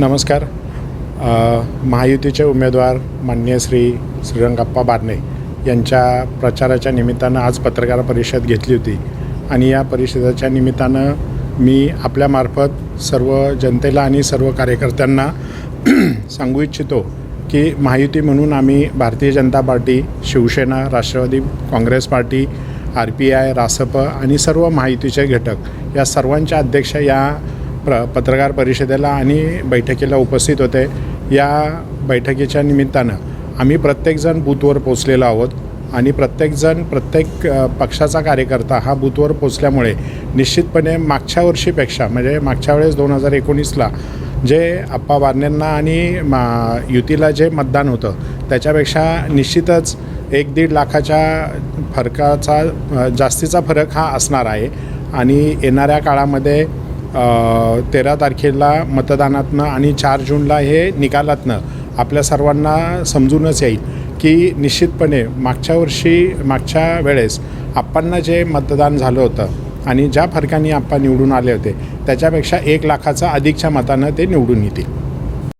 नमस्कार. महायुतीचे उमेदवार माननीय श्री श्रीरंगप्पा बारणे यांच्या प्रचाराच्या निमित्तानं आज पत्रकार परिषद घेतली होती. आणि या परिषदेच्या निमित्तानं मी आपल्यामार्फत सर्व जनतेला आणि सर्व कार्यकर्त्यांना सांगू इच्छितो की महायुती म्हणून आम्ही Bharatiya Janata party Shivsena Rashtrawadi Congress party R P I Rasap आणि सर्व महायुतीचे घटक या सर्वांच्या अध्यक्ष या प्र पत्रकार परिषदेला आणि बैठकीला उपस्थित होते. या बैठकीच्या निमित्तानं आम्ही प्रत्येकजण बूथवर पोचलेलो आहोत आणि प्रत्येकजण प्रत्येक पक्षाचा कार्यकर्ता हा बूथवर पोचल्यामुळे निश्चितपणे मागच्या वर्षीपेक्षा म्हणजे मागच्या वेळेस दोन हजार एकोणीसला जे आप्पा वारणेंना आणि मा युतीला जे मतदान होतं त्याच्यापेक्षा निश्चितच एक दीड लाखाच्या फरकाचा जास्तीचा फरक हा असणार आहे. आणि येणाऱ्या काळामध्ये तेरा तारखेला मतदानातनं आणि चार जूनला हे निकालातनं आपल्या सर्वांना समजूनच येईल की निश्चितपणे मागच्या वर्षी मागच्या वेळेस आप्पांना जे मतदान झालं होतं आणि ज्या फरकाने आप्पा निवडून आले होते त्याच्यापेक्षा एक लाखाचा अधिकच्या मतानं ते निवडून येतील.